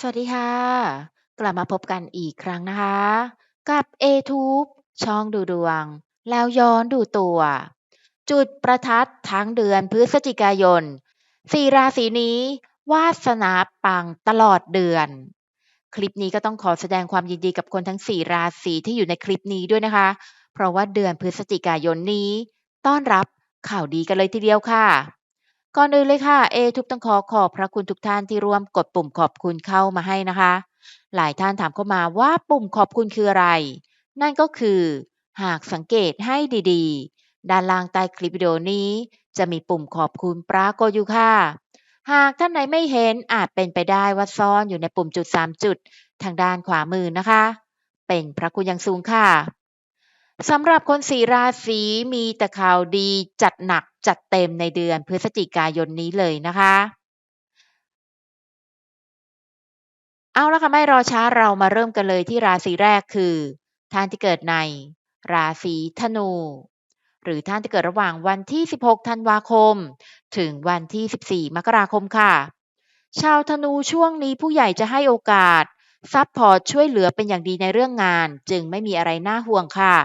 สวัสดีค่ะ กลับมาพบกันอีกครั้งนะคะ กับ A-Tube ช่องดูดวง แล้วย้อนดูตัว จุดประทัดทั้งเดือนพฤศจิกายน4ราศีนี้ วาสนาปังตลอดเดือน คลิปนี้ก็ต้องขอแสดงความยินดีกับคนทั้ง4ราศีที่อยู่ในคลิปนี้ด้วยนะคะ เพราะว่าเดือนพฤศจิกายนนี้ ต้อนรับข่าวดีกันเลยทีเดียวค่ะ ก่อนอื่นเลยค่ะ เอทุกต้องขอขอบพระคุณทุกท่านที่ร่วมกดปุ่มขอบคุณเข้ามาให้นะคะ หลายท่านถามเข้ามาว่าปุ่มขอบคุณคืออะไร นั่นก็คือ หากสังเกตให้ดีๆ ด้านล่างใต้คลิปวิดีโอนี้ จะมีปุ่มขอบคุณปรากฏอยู่ค่ะ หากท่านไหนไม่เห็นอาจเป็นไปได้ว่าซ่อนอยู่ในปุ่มจุด 3 จุด ทางด้านขวามือนะคะ เป็นพระคุณอย่างสูงค่ะ สำหรับคนสีราศีมีแต่ข่าวดีจัดหนักจัดเต็มในเดือนพฤศจิกายนนี้เลยนะคะ เอาละค่ะไม่รอช้าเรามาเริ่มกันเลยที่ราศีแรกคือ ท่านที่เกิดในราศีธนู หรือท่านที่เกิดระหว่างวันที่ 16 ธันวาคม ถึงวันที่ 14 มกราคมค่ะ ชาวธนูช่วงนี้ผู้ใหญ่จะให้โอกาส ซัพพอร์ตช่วยเหลือเป็นอย่างดีในเรื่องงาน จึงไม่มีอะไรน่าห่วงค่ะ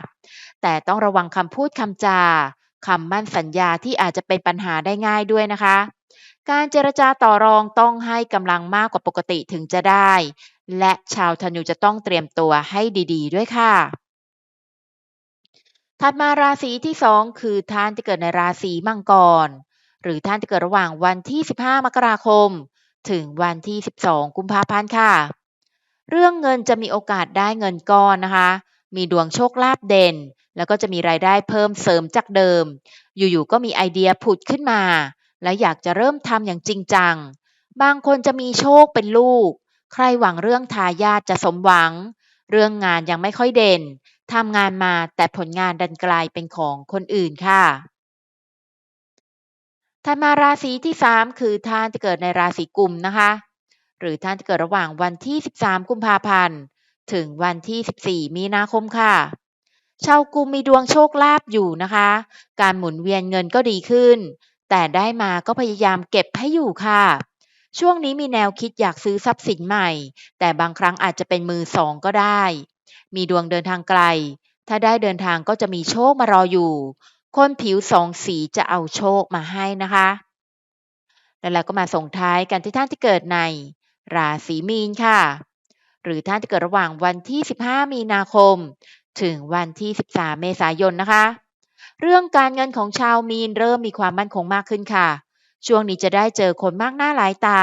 แต่ต้องระวังคำพูดคำจาคำมั่นสัญญาที่อาจจะเป็นปัญหาได้ง่ายด้วยนะคะ การเจรจาต่อรองต้องให้กำลังมากกว่าปกติถึงจะได้ และชาวธนูจะต้องเตรียมตัวให้ดี ๆ ด้วยค่ะ ถัดมาราศีที่ 2 คือท่านที่เกิดในราศีมังกร หรือท่านที่เกิดระหว่างวันที่ 15 มกราคม ถึงวันที่ 12 กุมภาพันธ์ค่ะ เรื่องเงินจะมีโอกาสได้เงินก้อนนะคะ มีดวงโชคลาภเด่น แล้วก็จะมีรายได้เพิ่มเสริมจากเดิม อยู่ๆก็มีไอเดียผุดขึ้นมา และอยากจะเริ่มทำอย่างจริงจัง บางคนจะมีโชคเป็นลูก ใครหวังเรื่องทายาทจะสมหวัง เรื่องงานยังไม่ค่อยเด่นทำงานมาแต่ผลงานดันกลายเป็นของคนอื่นค่ะถัดมาราศีที่ 3 คือท่านที่เกิดในราศีกุมนะคะ หรือท่านที่เกิดระหว่างวันที่ 13 กุมภาพันธ์ ถึงวันที่ 14 มีนาคมค่ะ ชาวกุมมีดวงโชคลาภอยู่นะคะ การหมุนเวียนเงินก็ดีขึ้น แต่ได้มาก็พยายามเก็บให้อยู่ค่ะ ช่วงนี้มีแนวคิดอยากซื้อทรัพย์สินใหม่ แต่บางครั้งอาจจะเป็นมือสองก็ได้ มีดวงเดินทางไกล ถ้าได้เดินทางก็จะมีโชคมารออยู่ คนผิวสองสีจะเอาโชคมาให้นะคะแล้วเราก็มาส่งท้ายกันที่ท่านที่เกิดใน ราศีมีนค่ะ หรือท่านที่เกิดระหว่างวันที่ 15 มีนาคม ถึงวันที่ 13 เมษายนนะคะ เรื่องการเงินของชาวมีนเริ่มมีความมั่นคงมากขึ้นค่ะ ช่วงนี้จะได้เจอคนมากหน้าหลายตา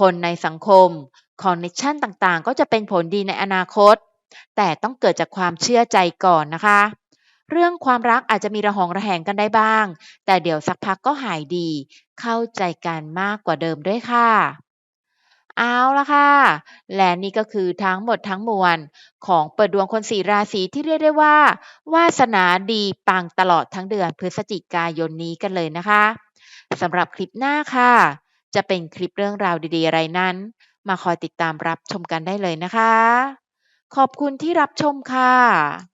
คนในสังคมคอนเนคชั่นต่างๆ ก็จะเป็นผลดีในอนาคต แต่ต้องเกิดจากความเชื่อใจก่อนนะคะ เรื่องความรักอาจจะมีระหองระแหงกันได้บ้าง แต่เดี๋ยวสักพักก็หายดี เข้าใจกันมากกว่าเดิมด้วยค่ะ เอาละค่ะ และนี่ก็คือทั้งหมดทั้งมวล ของเปิดดวงคนสี่ราศีที่เรียกได้ว่า วาสนาดีปังตลอดทั้งเดือนพฤศจิกายนนี้กันเลยนะคะสำหรับคลิปหน้าค่ะ จะเป็นคลิปเรื่องราวดีๆ อะไรนั้น มาคอยติดตามรับชมกันได้เลยนะคะ ขอบคุณที่รับชมค่ะ